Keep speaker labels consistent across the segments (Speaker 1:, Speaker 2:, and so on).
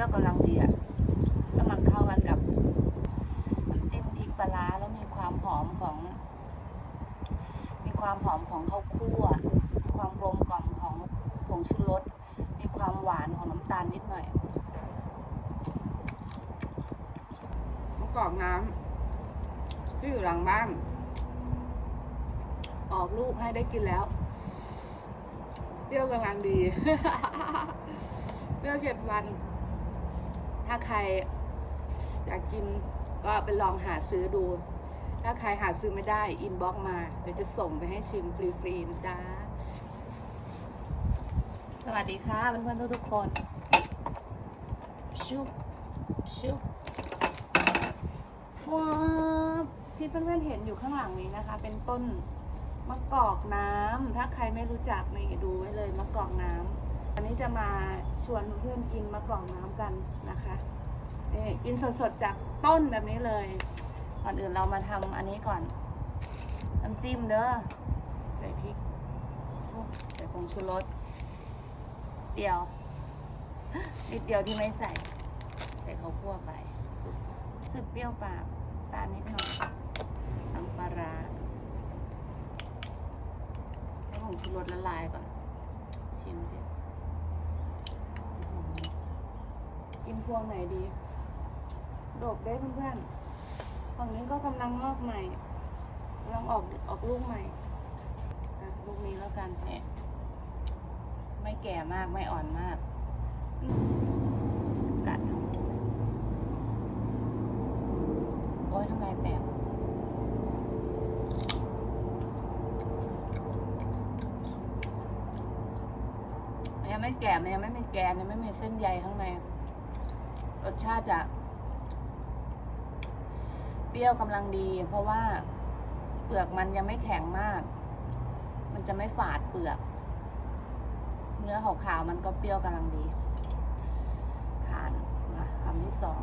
Speaker 1: รี้ยวกำลังดีอะแล้วมันเข้ากันกับน้ำจิ้มพริกปลาร้าแล้วมีความหอมของ มีความหอมของข้าวคั่วความกลมกล่อมของผงชูรสมีความหวานของน้ำตาลนิดหน่อยมะกอกน้ำที่อยู่หลังบ้านออกลูกให้ได้กินแล้วเปรี้ยวกำลังดีเปรี้ยวเข็ดฟัน ถ้าใครอยากกินก็ไปลองหาซื้อดู ถ้าใครหาซื้อไม่ได้อินบ็อกมา เดี๋ยวจะส่งไปให้ชิมฟรีๆนะจ๊ะ สวัสดีค่ะเพื่อนๆทุกๆคน ชุบชุบฟวบที่เพื่อนๆเห็นอยู่ข้างหลังนี้นะคะ เป็นต้นมะกอกน้ำถ้าใครไม่รู้จักนี่ดูไว้เลยมะกอกน้ำ วันนี้จะมาชวนเพื่อนกินมะกอกน้ำกันนะคะนี่กินสดๆจากต้นแบบนี้เลย ก่อนอื่นเรามาทำอันนี้ก่อนน้ำจิ้มเด้อใส่พริกใส่ผงชูรสเดียวนิดเดียวที่ไม่ใส่ ใส่ข้าวคั่วไปสึกเปรี้ยวปากตาลนิดหน่อยน้ำปลาร้าให้ผงชูรสละลายก่อน ชิมดิอื้อหือ จิ้มพวงไหนดี ดกได้เพื่อนๆฝั่งนี้ก็กำลังงอกใหม่กำลังออกออกลูกใหม่ลูกนี้แล้วกันเนี่ยไม่แก่มากไม่อ่อนมาก กัดโอ้ยทำลายแตกมันยังไม่แก่มันยังไม่มีแกนยังไม่มีเส้นใยข้างใน รสชาติจะ เปรี้ยวกำลังดี เพราะว่าเปลือกมันยังไม่แข็งมาก มันจะไม่ฝาดเปลือก เนื้อขาวๆมันก็เปรี้ยวกำลังดี ผ่านมาคำที่สอง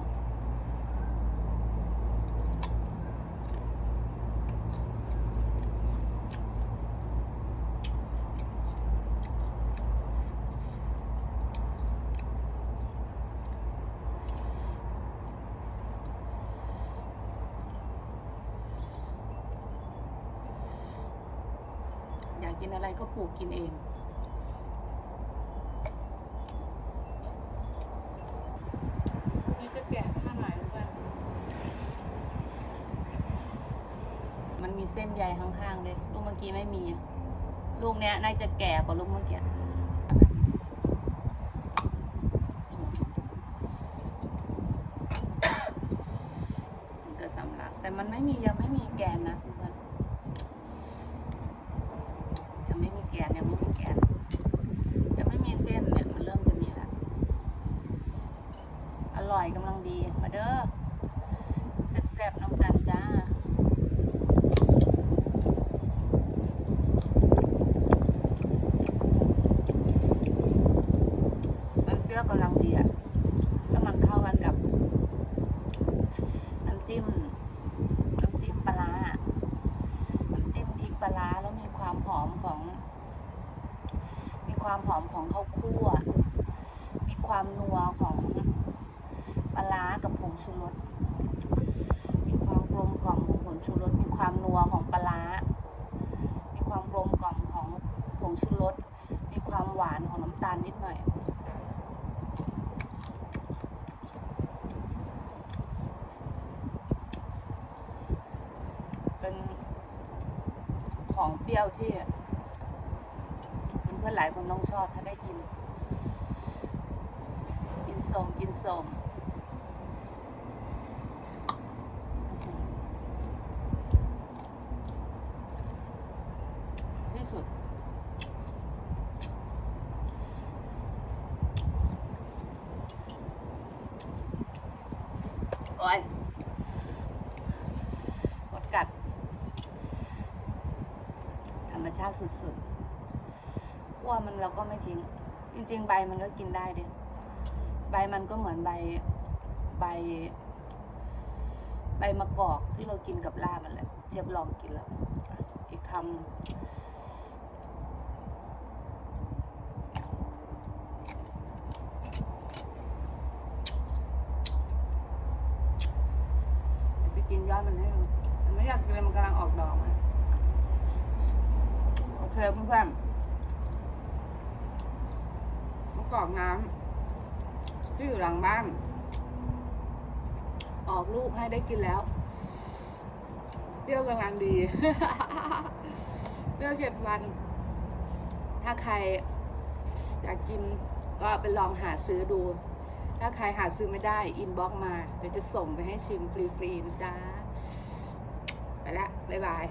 Speaker 1: อยากกินอะไรก็ปลูกกินเอง นี่จะแกะขึ้นมาหน่อยเพื่อนมันมีเส้นใยข้างๆเลยลูกเมื่อกี้ไม่มีอะลูกเนี้ยน่าจะแก่กว่าลูกเมื่อกี้มันเกิดสำลัก แต่มันไม่มียังไม่มีแกนนะเพื่อนยังไม่มีแก นยังไม่มีแกนยังไม่มีเส้นเนี่ยมันเริ่มจะมีแล้วอร่อยกำลังดีมาเด้อแซ่บๆน้ำกันจ้ามันเปรี้ยวกำลังดีอะแล้วมันเข้ากันกับ น้ำจิ้ม น้ำจิ้มปลาร้าน้ำจิ้มพริกปลาร้าแล้วมีความหอมของ มี ความหอมของข้าวคั่ว มีความนัวของปลาร้กับผงชูรส มีความกลมกล่อมของผงชูรส มีความนัวของปลาร้ามีความกลมกล่อมของผงชูรส มีความหวานของน้ำตาลนิดหน่อยเป็นของเปรี้ยวที่ พื่อนหลายคนต้องชอบถ้าได้กิน กินสมกินสมที่สุดโอ้ยหมดกัด ธรรมชาติสุดๆ คั่วมันเราก็ไม่ทิ้ง จริง ๆ ใบมันก็กินได้เด็ใบมันก็เหมือนใบใบ ใบมะกอกที่เรากินกับลาบมันแหละเจียบลองกินแล้วอีกคำจะกินยอดมันให้ดูไม่อยากกินเลยมันกำลังออกดอกเลยโอเคเพื่อนๆ มะกอกน้ำที่อยู่หลังบ้าน ออกลูกให้ได้กินแล้ว เปรี้ยวกำลังดี เปรี้ยวเจ็ดวัน ถ้าใครอยากกินก็ไปลองหาซื้อดู ถ้าใครหาซื้อไม่ได้ อินบ็อกมา เดี๋ยวจะส่งไปให้ชิมฟรีๆนะจ๊ะ ไปละ บ๊ายบาย